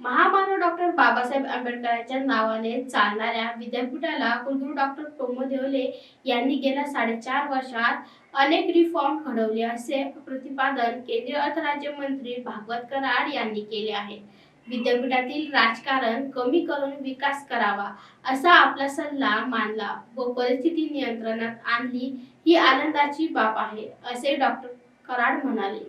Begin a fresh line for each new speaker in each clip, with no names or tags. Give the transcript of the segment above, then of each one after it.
महामानव डॉक्टर बाबासाहेब आंबेडकरांच्या नावाने चालणाऱ्या विद्यापीठाला कुलगुरू डॉक्टर प्रमोद येवले यांनी गेल्या साडेचार वर्षात अनेक रिफॉर्म घडवले असे प्रतिपादन केंद्रीय अर्थ राज्यमंत्री भागवत कराड यांनी केले आहे. विद्यापीठातील राजकारण कमी करून विकास करावा असा आपला सल्ला मानला व परिस्थिती नियंत्रणात आणली ही आनंदाची बाब आहे असे डॉक्टर कराड म्हणाले.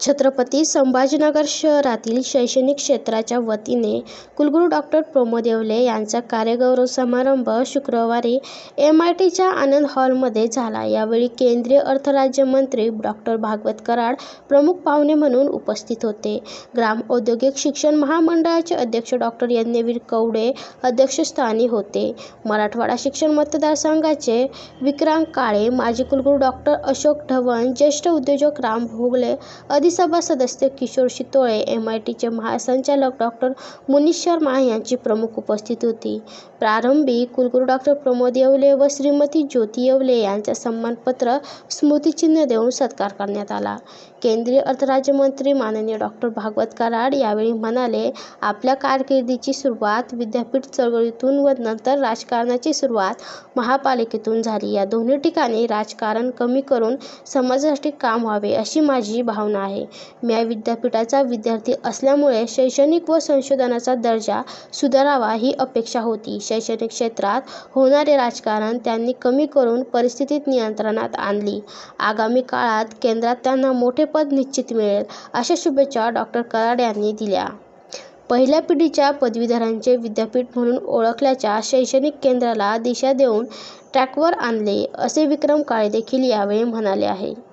छत्रपती संभाजीनगर शहरातील शैक्षणिक क्षेत्राच्या वतीने कुलगुरू डॉक्टर प्रमोद येवले यांचा कार्यगौरव समारंभ शुक्रवारी एम आय टीच्या आनंद हॉलमध्ये झाला. यावेळी केंद्रीय अर्थराज्यमंत्री डॉक्टर भागवत कराड प्रमुख पाहुणे म्हणून उपस्थित होते. ग्राम औद्योगिक शिक्षण महामंडळाचे अध्यक्ष डॉक्टर यज्ञवीर कवडे अध्यक्षस्थानी होते. मराठवाडा शिक्षण मतदारसंघाचे विक्रांत काळे माजी कुलगुरू डॉक्टर अशोक ढवण ज्येष्ठ उद्योजक राम भोगले माजी सदस्य किशोर शितोळे एम आय टीचे महासंचालक डॉक्टर मुनीश शर्मा यांची प्रमुख उपस्थित होती. प्रारंभी कुलगुरू डॉक्टर प्रमोद येवले व श्रीमती ज्योती येवले यांचा सन्मानपत्र स्मृतिचिन्ह देऊन सत्कार करण्यात आला. केंद्रीय अर्थराज्यमंत्री माननीय डॉक्टर भागवत कराड यावेळी म्हणाले आपल्या कारकिर्दीची सुरुवात विद्यापीठ चळवळीतून व नंतर राजकारणाची सुरुवात महापालिकेतून झाली. या दोन्ही ठिकाणी राजकारण कमी करून समाजासाठी काम व्हावे अशी माझी भावना आहे. आहे. म्या विद्यापीठाचा विद्यार्थी असल्यामुळे शैक्षणिक व संशोधनाचा दर्जा सुधारावा ही अपेक्षा होती. शैक्षणिक क्षेत्रात होणारे राजकारण त्यांनी कमी करून परिस्थितीत नियंत्रणात आणली. आगामी काळात केंद्रात त्यांना मोठे पद निश्चित मिळेल अशा शुभेच्छा डॉक्टर कराड यांनी दिल्या. पहिल्या पिढीच्या पदवीधरांचे विद्यापीठ म्हणून ओळखल्याच्या शैक्षणिक केंद्राला दिशा देऊन ट्रॅकवर आणले असे विक्रम काळे देखील यावेळी म्हणाले आहे.